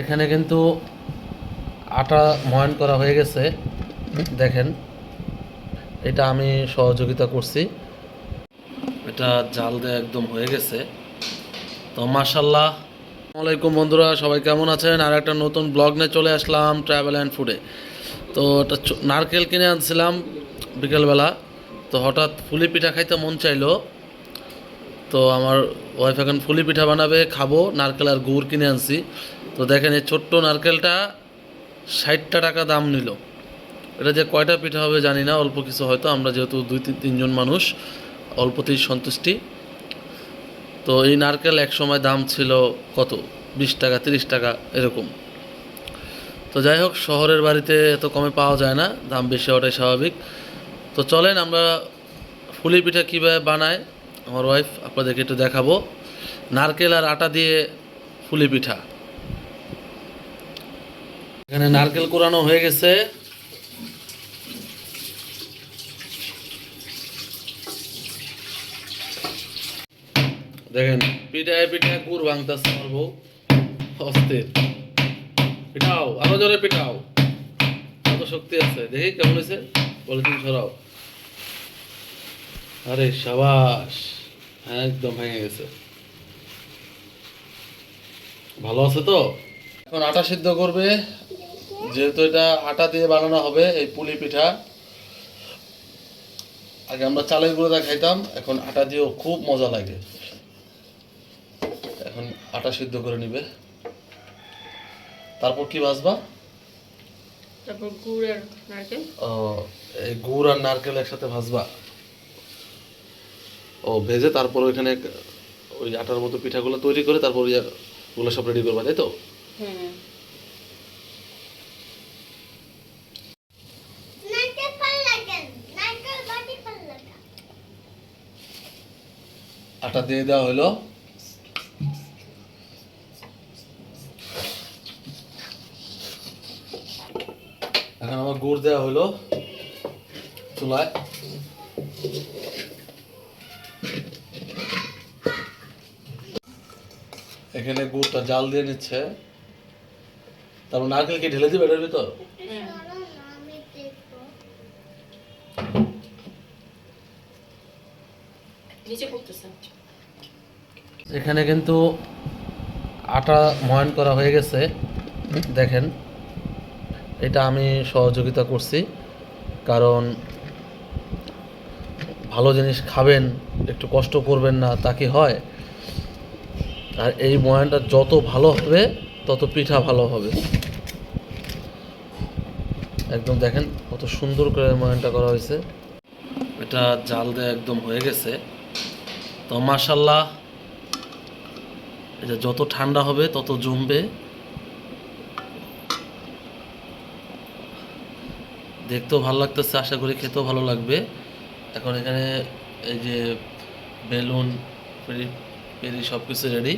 এখানে কিন্তু আটা ময়ান করা হয়ে গেছে। দেখেন, এটা আমি সহযোগিতা করছি। এটা জাল দিয়ে একদম হয়ে গেছে। তো মার্শাল্লাহ আসসালামাইকুম বন্ধুরা, সবাই কেমন আছেন? আর একটা নতুন ব্লগ নিয়ে চলে আসলাম ট্রাভেল অ্যান্ড ফুডে তো এটা নারকেল কিনে আনছিলাম বিকেলবেলা। তো হঠাৎ ফুলি পিঠা খাইতে মন চাইলো। তো আমার ওয়াইফ এখন ফুলি পিঠা বানাবে, খাব, নারকেল আর গুড় কিনে আনছি। তো দেখেন এই ছোট্ট নারকেলটা ষাটটা টাকা দাম নিল। এটা যে কয়টা পিঠা হবে জানি না, অল্প কিছু হয়তো, আমরা যেহেতু দুই তিন তিনজন মানুষ, অল্পতেই সন্তুষ্টি। তো এই নারকেল এক সময় দাম ছিল কত? বিশ টাকা, তিরিশ টাকা, এরকম। তো যাই হোক, শহরের বাড়িতে এত কমে পাওয়া যায় না, দাম বেশি হওয়াটাই স্বাভাবিক। তো চলেন, আমরা ফুলি পিঠা কীভাবে বানায়, আমার ওয়াইফ আপনাদেরকে একটু দেখাবো। নারকেল আর আটা দিয়ে ফুলি পিঠা। এখানে নারকেল কোরানো হয়ে গেছে। দেখেন, পিঠায় পিঠায় গুড় ভাঙতেছে আমার বউ। অস্থির। পিঠাও, আরও জোরে পিঠাও। কত শক্তি আছে। দেখি কেমন হয়েছে। পলিথিন সরাও। আরে সাবাস। একদম ভেঙে গেছে। ভালো আছে তো? এখন আটা সিদ্ধ করবে। যেহেতু এটা আটা দিয়ে বানানো হবে এই পুলি পিঠা। আগে আমরা চালের গুঁড়োটা খাইতাম এখন আটা দিয়েও খুব মজা লাগে। এখন আটা সিদ্ধ করে নিবে। তারপর কি ভাজবা? তারপর গুড় আর নারকেল। ও এই গুড় আর নারকেল একসাথে ভাজবা। ও ভেজে তারপর ওইখানে ওই আটার মতো পিঠাগুলো তৈরি করে তারপর ওগুলো সব রেডি করবা তাই তো? হ্যাঁ নারকেল পাল্লাকেন নারকেল বাটি পাল্লাকা আটা দিয়ে দেওয়া হলো। এখন আমার গুড় দেওয়া হলো চুলায়। এখানে গুড়টা জাল দিয়ে নিচ্ছে। তারপর নারকেল কি ঢেলে দিবে এটার ভিতর? নিচে পড়তেছে এখানে কিন্তু আটা ময়ন করা হয়ে গেছে। দেখেন, এটা আমি সহযোগিতা করছি, কারণ ভালো জিনিস খাবেন, একটু কষ্ট করবেন না, তা কি হয়? আর এই ময়ানটা যত ভালো হবে, তত পিঠা ভালো হবে। একদম দেখেন, কত সুন্দর করে ময়ানটা করা হয়েছে। এটা জাল দিয়ে একদম হয়ে গেছে। তো মার্শাল্লাহ যত ঠান্ডা হবে, তত জমবে। দেখতেও ভালো লাগতেছে, আশা করি খেতেও ভালো লাগবে। এখন এখানে এই যে বেলুন, পেরি পেরি সব কিছু রেডি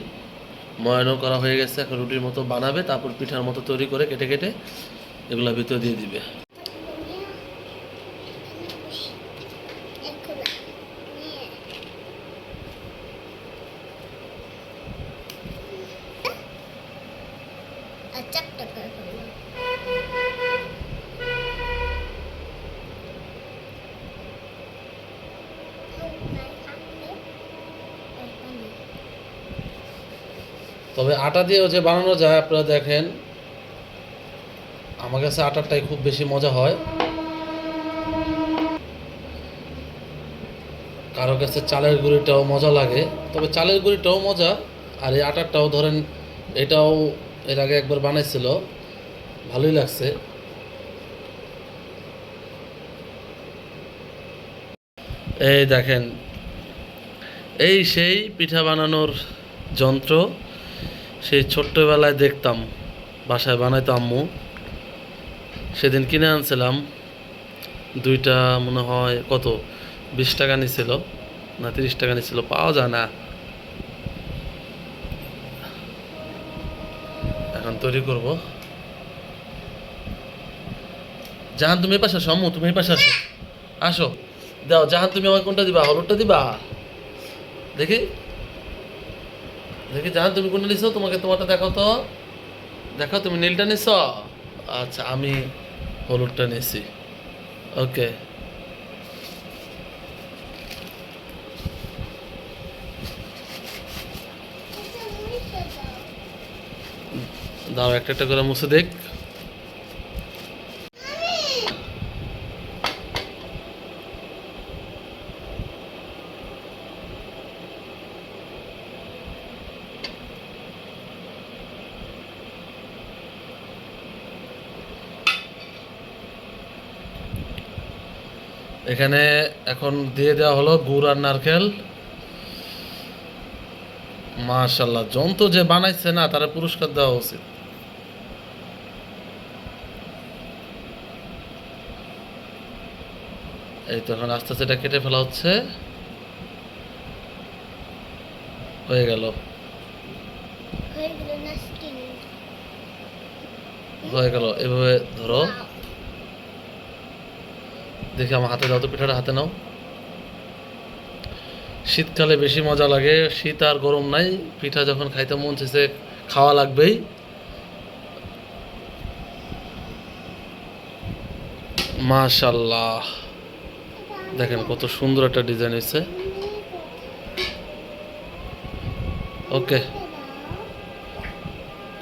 ময়ানও করা হয়ে গেছে, এখন রুটির মতো বানাবে, তারপর পিঠার মতো তৈরি করে কেটে কেটে এগুলো ভিতরে দিয়ে দিবে। তবে আটা দিয়েও যে বানানো যায়, আপনারা দেখেন, আমার কাছে আটারটাই খুব বেশি মজা হয়। কারও কাছে চালের গুঁড়িটাও মজা লাগে, তবে চালের গুঁড়িটাও মজা, আর এই আটারটাও ধরেন, এটাও এর আগে একবার বানাইছিল, ভালোই লাগছে। এই দেখেন, এই সেই পিঠা বানানোর যন্ত্র সেই ছোট্টবেলায় দেখতাম, বাসায় বানাইতো আম্মু। সেদিন কিনে আনছিলাম, দুইটা মনে হয় কত, বিশ টাকা নিছিল, না তিরিশ টাকা নিছিল, পাওয়া যায় না। এখন তৈরি করব। জাহান, তুমি এই পাশে আসো তুমি এই পাশে আসো। আসো। দাও, জাহান, তুমি আমাকে কোনটা দিবা? হলুদটা দিবা? দেখি। দেখি, জাহান, তুমি কোনটা নিছো? তোমাকে তোমারটা দেখাও তো। দেখো তুমি নীলটা নিছ? আচ্ছা আমি হলুদটা নিছি ওকে। দাও একটা একটা করে মুছে দেখ। এখানে এখন দিয়ে দেওয়া হলো গুড় আর নারকেল। মাশাল্লাহ যন্ত্র যে বানাইছে না, তারা পুরস্কার দেওয়া উচিত। এই তো এখন আস্তে আস্তে এটা কেটে ফেলা হচ্ছে। হয়ে গেল। হয়ে গেল এভাবে ধরো। দেখি আমার হাতে দাও তো পিঠাটা হাতে নাও। শীতকালে বেশি মজা লাগে। শীত আর গরম নাই। পিঠা যখন খাইতে মন চেয়েছে খাওয়া লাগবেই। মাশাল্লাহ। দেখেন কত সুন্দর একটা ডিজাইন হয়েছে। ওকে।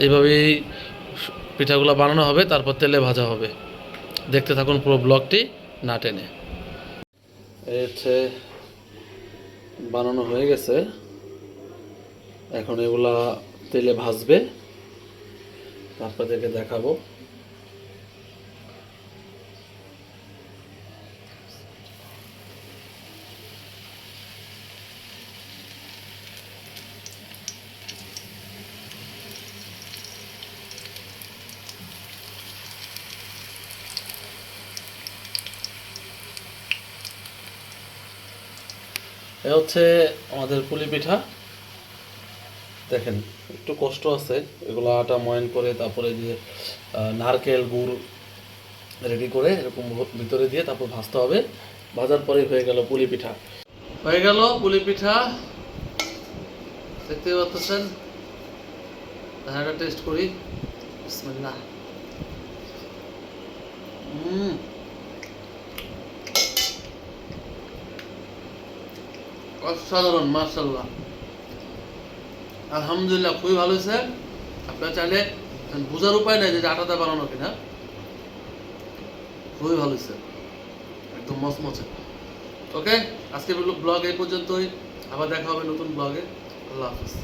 এইভাবেই পিঠাগুলো বানানো হবে, তারপর তেলে ভাজা হবে। দেখতে থাকুন পুরো ব্লগটি না টেনে। এই বানানো হয়ে গেছে। এখন এগুলা তেলে ভাজবে। তারপর দেখে দেখাবো। এ হচ্ছে আমাদের পুলি পিঠা। দেখেন, একটু কষ্ট আছে, এগুলো আটা ময়ন করে তারপরে দিয়ে নারকেল, গুড় রেডি করে এরকম ভিতরে দিয়ে তারপর ভাজতে হবে। ভাজার পরেই হয়ে গেল পুলি পিঠা। হয়ে গেল পুলি পিঠা। দেখতে পাচ্ছেন? টেস্ট করি। বিসমিল্লাহ। হুম অসাধারণ মার্শাল্লাহ আলহামদুলিল্লাহ, খুবই ভালো হয়েছে। আপনার চাইলে বোঝার উপায় নাই যে আটাটা বানানো কিনা। খুবই ভালো হয়েছে। একদম মচমচে। ওকে আজকে ব্লগ এই পর্যন্তই। আবার দেখা হবে নতুন ব্লগে। আল্লাহ হাফিজ।